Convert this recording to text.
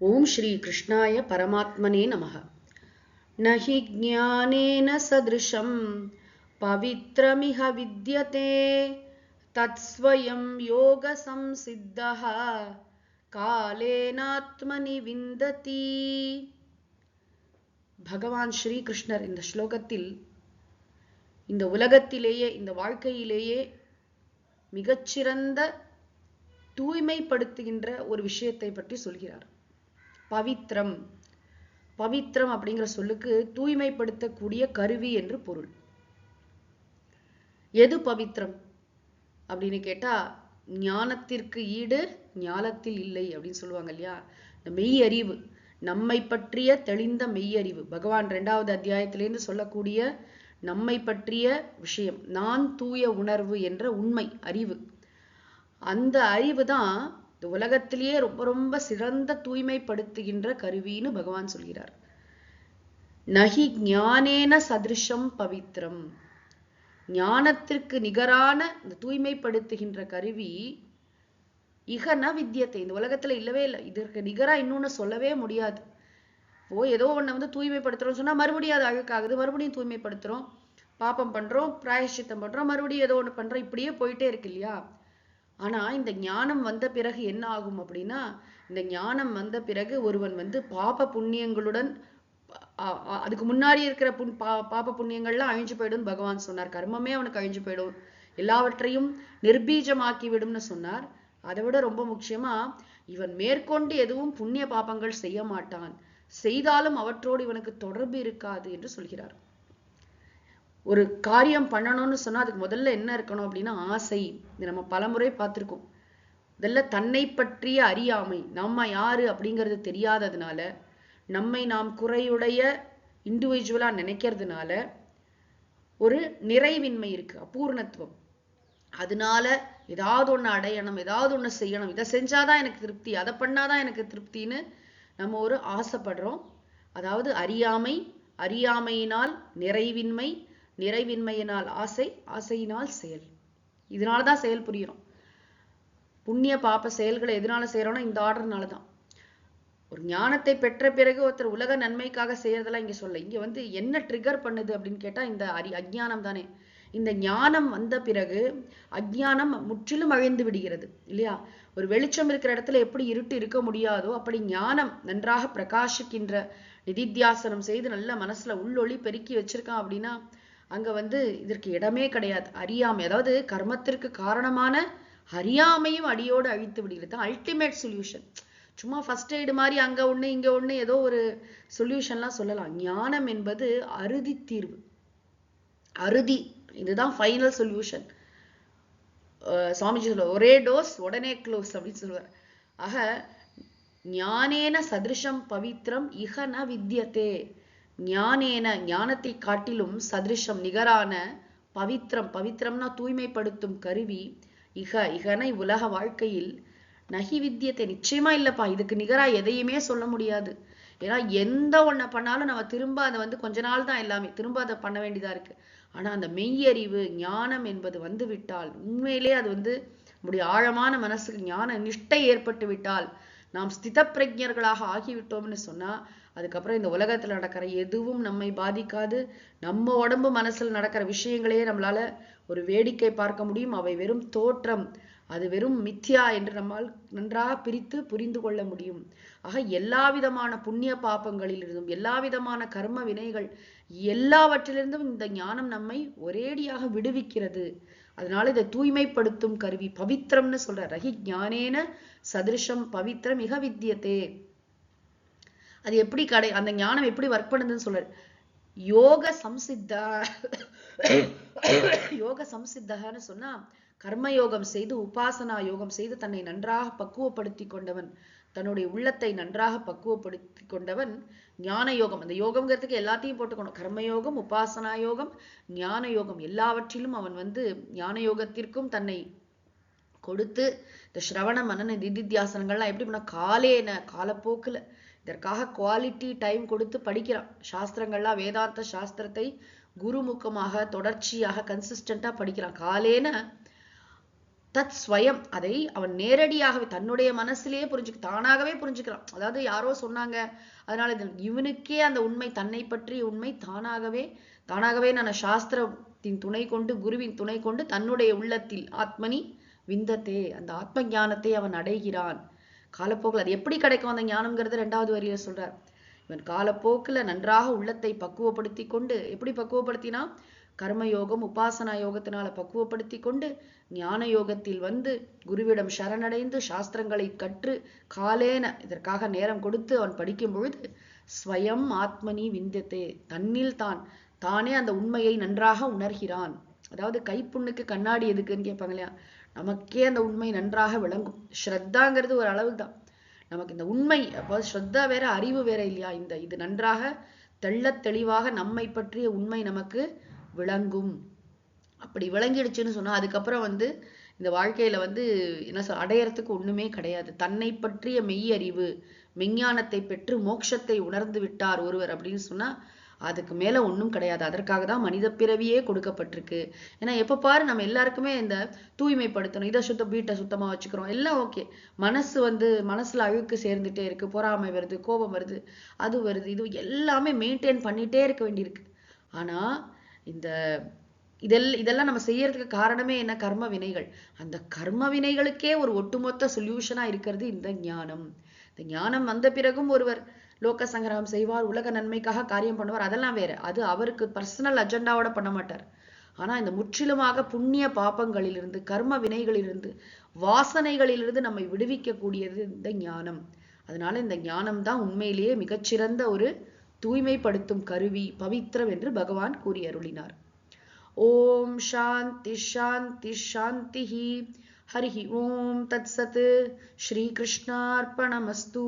ஓம் ஸ்ரீ கிருஷ்ணாய பரமாத்மனே நமக. நஹி ஜானேன சதிருஷம் பவித்ரமிஹ வித்யதே தத்ஸ்வயம் யோக சம்சித்தா காலேனாத்மனி விந்ததி. பகவான் ஸ்ரீகிருஷ்ணர் இந்த ஸ்லோகத்தில் இந்த உலகத்திலேயே இந்த வாழ்க்கையிலேயே மிகச்சிறந்த தூய்மைப்படுத்துகின்ற ஒரு விஷயத்தை பற்றி சொல்கிறார். பவித்ரம். பவித்ரம் அப்படிங்கிற சொல்லுக்கு தூய்மைப்படுத்தக்கூடிய கருவி என்று பொருள். எது பவித்ரம்? அப்படின்னு கேட்டா ஞானத்திற்கு ஈடு ஞானத்தில் இல்லை அப்படின்னு சொல்லுவாங்க இல்லையா? இந்த மெய் அறிவு நம்மை பற்றிய தெளிந்த மெய்யறிவு. பகவான் ரெண்டாவது அத்தியாயத்திலேருந்து சொல்லக்கூடிய நம்மை பற்றிய விஷயம் நான் தூய உணர்வு என்ற உண்மை அறிவு. அந்த அறிவு தான் இந்த உலகத்திலேயே ரொம்ப ரொம்ப சிறந்த தூய்மைப்படுத்துகின்ற கருவின்னு பகவான் சொல்கிறார். நகி ஞானேன சதிருஷம் பவித்ரம். ஞானத்திற்கு நிகரான இந்த தூய்மைப்படுத்துகின்ற கருவி இகன வித்தியத்தை இந்த உலகத்துல இல்லவே இல்லை. இதற்கு நிகரா இன்னொன்னு சொல்லவே முடியாது. ஓ ஏதோ ஒண்ணு வந்து தூய்மைப்படுத்துறோம் சொன்னா மறுபடியும் அது அழுக்காகுது மறுபடியும் தூய்மைப்படுத்துறோம். பாப்பம் பண்றோம் பிராயஷ்சித்தம் பண்றோம் மறுபடியும் ஏதோ ஒண்ணு பண்றோம். இப்படியே போயிட்டே இருக்கு இல்லையா? ஆனால் இந்த ஞானம் வந்த பிறகு என்ன ஆகும் அப்படின்னா இந்த ஞானம் வந்த பிறகு ஒருவன் வந்து பாப புண்ணியங்களுடன் அதுக்கு முன்னாடி இருக்கிற புண் பா பாப புண்ணியங்கள்லாம் அழிஞ்சு போயிடும் பகவான் சொன்னார். கர்மமே அவனுக்கு அழிஞ்சு போயிடும். எல்லாவற்றையும் நிர்பீஜமாக்கி விடும்னு சொன்னார். அதை விட ரொம்ப முக்கியமா இவன் மேற்கொண்டு எதுவும் புண்ணிய பாபங்கள் செய்ய மாட்டான். செய்தாலும் அவற்றோடு இவனுக்கு தொடர்பு இருக்காது என்று சொல்கிறார். ஒரு காரியம் பண்ணணும்னு சொன்னால் அதுக்கு முதல்ல என்ன இருக்கணும் அப்படின்னா ஆசை. இது நம்ம பலமுறை பார்த்துருக்கோம். முதல்ல தன்னை பற்றிய அறியாமை. நம்ம யாரு அப்படிங்கிறது தெரியாததுனால நம்மை நாம் குறையுடைய இண்டிவிஜுவலாக நினைக்கிறதுனால ஒரு நிறைவின்மை இருக்கு அபூர்ணத்துவம். அதனால ஏதாவது ஒன்று அடையணும் ஏதாவது ஒன்று செய்யணும். இதை செஞ்சாதான் எனக்கு திருப்தி அதை பண்ணாதான் எனக்கு திருப்தின்னு நம்ம ஒரு ஆசைப்படுறோம். அதாவது அறியாமை அறியாமையினால் நிறைவின்மை நிறைவின்மையினால் ஆசை ஆசையினால் செயல். இதனால தான் செயல் புரியிறோம். புண்ணிய பாப்ப செயல்களை எதனால செய்கிறோன்னா இந்த ஆர்டர்னால தான் ஒரு ஞானத்தை பெற்ற பிறகு ஒருத்தர் உலக நன்மைக்காக செய்யறதெல்லாம் இங்க சொல்ல. இங்க வந்து என்ன ட்ரிகர் பண்ணுது அப்படின்னு கேட்டா இந்த அரி அஜ்ஞானம் தானே. இந்த ஞானம் வந்த பிறகு அஜ்ஞானம் முற்றிலும் அழிந்து விடுகிறது இல்லையா? ஒரு வெளிச்சம் இருக்கிற இடத்துல எப்படி இருட்டு இருக்க முடியாதோ அப்படி ஞானம் நன்றாக பிரகாசிக்கின்ற நிதித்தியாசனம் செய்து நல்ல மனசுல உள்ளொளி பெருக்கி வச்சிருக்கான் அப்படின்னா அங்கே வந்து இதற்கு இடமே கிடையாது. அறியாமை அதாவது கர்மத்திற்கு காரணமான அறியாமையும் அடியோடு அழித்து விடுகிறது. அல்டிமேட் சொல்யூஷன் சும்மா ஃபர்ஸ்ட் எய்டு மாதிரி அங்கே ஒன்று இங்கே ஒன்று ஏதோ ஒரு சொல்யூஷன்லாம் சொல்லலாம். ஞானம் என்பது அறுதி தீர்வு. அறுதி. இதுதான் ஃபைனல் சொல்யூஷன் சுவாமிஜி சொல்லுவார் ஒரே டோஸ் உடனே க்ளோஸ் அப்படின்னு சொல்லுவார். ஆக ஞானேன சதிருஷம் பவித்ரம் இகன வித்தியத்தே ஞானேன ஞானத்தை காட்டிலும் சதிருஷம் நிகரான பவித்ரம். பவித்ரம்னா தூய்மைப்படுத்தும் கருவி. இக இகனை உலக வாழ்க்கையில் நகி வித்தியத்தை நிச்சயமா இல்லப்பா. இதுக்கு நிகரா எதையுமே சொல்ல முடியாது. ஏன்னா எந்த ஒன்றை பண்ணாலும் நம்ம திரும்ப அதை வந்து கொஞ்ச நாள் தான் எல்லாமே திரும்ப அதை பண்ண வேண்டியதா இருக்கு. ஆனா அந்த மெய்யறிவு ஞானம் என்பது வந்து விட்டால் உண்மையிலே அது வந்து நம்முடைய ஆழமான மனசுக்கு ஞான நிஷ்டை ஏற்பட்டு விட்டால் நாம் ஸ்தித பிரஜர்களாக ஆகிவிட்டோம்னு சொன்னா அதுக்கப்புறம் இந்த உலகத்தில் நடக்கிற எதுவும் நம்மை பாதிக்காது நம்ம உடம்பு மனசில் நடக்கிற விஷயங்களையே நம்மளால ஒரு வேடிக்கை பார்க்க முடியும். அவை வெறும் தோற்றம். அது வெறும் மித்யா என்று நம்மால் நன்றாக பிரித்து புரிந்து கொள்ள முடியும். ஆக எல்லா விதமான புண்ணிய பாப்பங்களிலிருந்தும் எல்லா விதமான கர்ம வினைகள் எல்லாவற்றிலிருந்தும் இந்த ஞானம் நம்மை ஒரேடியாக விடுவிக்கிறது. அதனால இதை தூய்மைப்படுத்தும் கருவி பவித்திரம்னு சொல்ற ரகி ஞானேன சதிருஷம் பவித்திரம் மிக வித்தியத்தே அது எப்படி கடை அந்த ஞானம் எப்படி ஒர்க் பண்ணுதுன்னு சொல்றாரு யோக சம்சித்தா யோக சம்சித்தகன்னு சொன்னா கர்மயோகம் செய்து உபாசனா யோகம் செய்து தன்னை நன்றாக பக்குவப்படுத்தி கொண்டவன் தன்னுடைய உள்ளத்தை நன்றாக பக்குவப்படுத்தி கொண்டவன் ஞான யோகம். அந்த யோகம்ங்கிறதுக்கு எல்லாத்தையும் போட்டுக்கணும். கர்மயோகம் உபாசனா யோகம் ஞான யோகம் எல்லாவற்றிலும் அவன் வந்து ஞான யோகத்திற்கும் தன்னை கொடுத்து இந்த ஸ்ரவண மனன நிதித்தியாசனங்கள்லாம் எப்படி பண்ண காலேன காலப்போக்குல இதற்காக குவாலிட்டி டைம் கொடுத்து படிக்கிறான். சாஸ்திரங்கள்லாம் வேதாந்த சாஸ்திரத்தை குருமுகமாக தொடர்ச்சியாக கன்சிஸ்டண்டாக படிக்கிறான். காலேன தத் ஸ்வயம். அதை அவன் நேரடியாகவே தன்னுடைய மனசுலேயே புரிஞ்சுக்க தானாகவே புரிஞ்சுக்கிறான். அதாவது யாரோ சொன்னாங்க அதனால இது இவனுக்கே அந்த உண்மை தன்னை பற்றிய உண்மை தானாகவே தானாகவே நான் சாஸ்திரத்தின் துணை கொண்டு குருவின் துணை கொண்டு தன்னுடைய உள்ளத்தில் ஆத்மனி விந்தத்தே அந்த ஆத்ம ஞானத்தை அவன் அடைகிறான். காலப்போக்கில் அது எப்படி கிடைக்கும் அந்த ஞானம்ங்கிறது ரெண்டாவது வரியில சொல்றார். இவன் காலப்போக்கில் நன்றாக உள்ளத்தை பக்குவப்படுத்தி கொண்டு எப்படி பக்குவப்படுத்தினா? கர்மயோகம் உபாசனா யோகத்தினால பக்குவப்படுத்தி கொண்டு ஞான யோகத்தில் வந்து குருவிடம் சரணடைந்து சாஸ்திரங்களை கற்று காலேன இதற்காக நேரம் கொடுத்து அவன் படிக்கும் பொழுது ஸ்வயம் ஆத்மனி விந்தத்தே தன்னில் தான் தானே அந்த உண்மையை நன்றாக உணர்கிறான். அதாவது கைப்புண்ணுக்கு கண்ணாடி எதுக்குன்னு கேட்பாங்க இல்லையா? நமக்கே அந்த உண்மை நன்றாக விளங்கும். ஸ்ரத்தாங்கிறது ஒரு அளவு தான் நமக்கு இந்த உண்மை அப்போ ஸ்ரத்தா வேற அறிவு வேற இல்லையா? இந்த இது நன்றாக தெள்ளத் தெளிவாக நம்மை பற்றிய உண்மை நமக்கு விளங்கும். அப்படி விளங்கிடுச்சுன்னு சொன்னா அதுக்கப்புறம் வந்து இந்த வாழ்க்கையில வந்து என்ன சொல் அடையறதுக்கு ஒண்ணுமே கிடையாது. தன்னை பற்றிய மெய்யறிவு மெஞ்ஞானத்தை பெற்று மோட்சத்தை உணர்ந்து விட்டார் ஒருவர் அப்படின்னு சொன்னா அதுக்கு மேல ஒன்றும் கிடையாது. அதற்காக தான் மனித பிறவியே கொடுக்கப்பட்டிருக்கு. ஏன்னா எப்போ பாரு நம்ம எல்லாருக்குமே இந்த தூய்மைப்படுத்தணும் இதை சுத்தம் வீட்டை சுத்தமாக வச்சுக்கிறோம். எல்லாம் ஓகே. மனசு வந்து மனசில் அழுக்கு சேர்ந்துட்டே இருக்கு. பொறாமை வருது கோபம் வருது அது வருது இது எல்லாமே மெயின்டைன் பண்ணிட்டே இருக்க வேண்டியிருக்கு. ஆனால் இந்த இதெல் இதெல்லாம் நம்ம செய்யறதுக்கு காரணமே என்ன? கர்ம வினைகள். அந்த கர்ம வினைகளுக்கே ஒரு ஒட்டுமொத்த சொல்யூஷனா இருக்கிறது இந்த ஞானம். இந்த ஞானம் வந்த பிறகும் ஒருவர் லோக சங்கிரகம் செய்வார் உலக நன்மைக்காக காரியம் பண்ணுவார். அதெல்லாம் வேற. அது அவருக்கு பர்சனல் அஜெண்டாவோட பண்ண மாட்டார். ஆனா இந்த முற்றிலுமாக புண்ணிய பாப்பங்களிலிருந்து கர்ம வினைகளிலிருந்து வாசனைகளிலிருந்து நம்மை விடுவிக்கக்கூடியது இந்த ஞானம். அதனால இந்த ஞானம் தான் உண்மையிலேயே மிகச்சிறந்த ஒரு தூய்மைப்படுத்தும் கருவி பவித்ரம் என்று பகவான் கூறி அருளினார் ஓம் சாந்தி ஷாந்தி ஷாந்திஹி ஹரிஹி ஓம். தத் சத். ஸ்ரீகிருஷ்ணார்ப்பணமஸ்து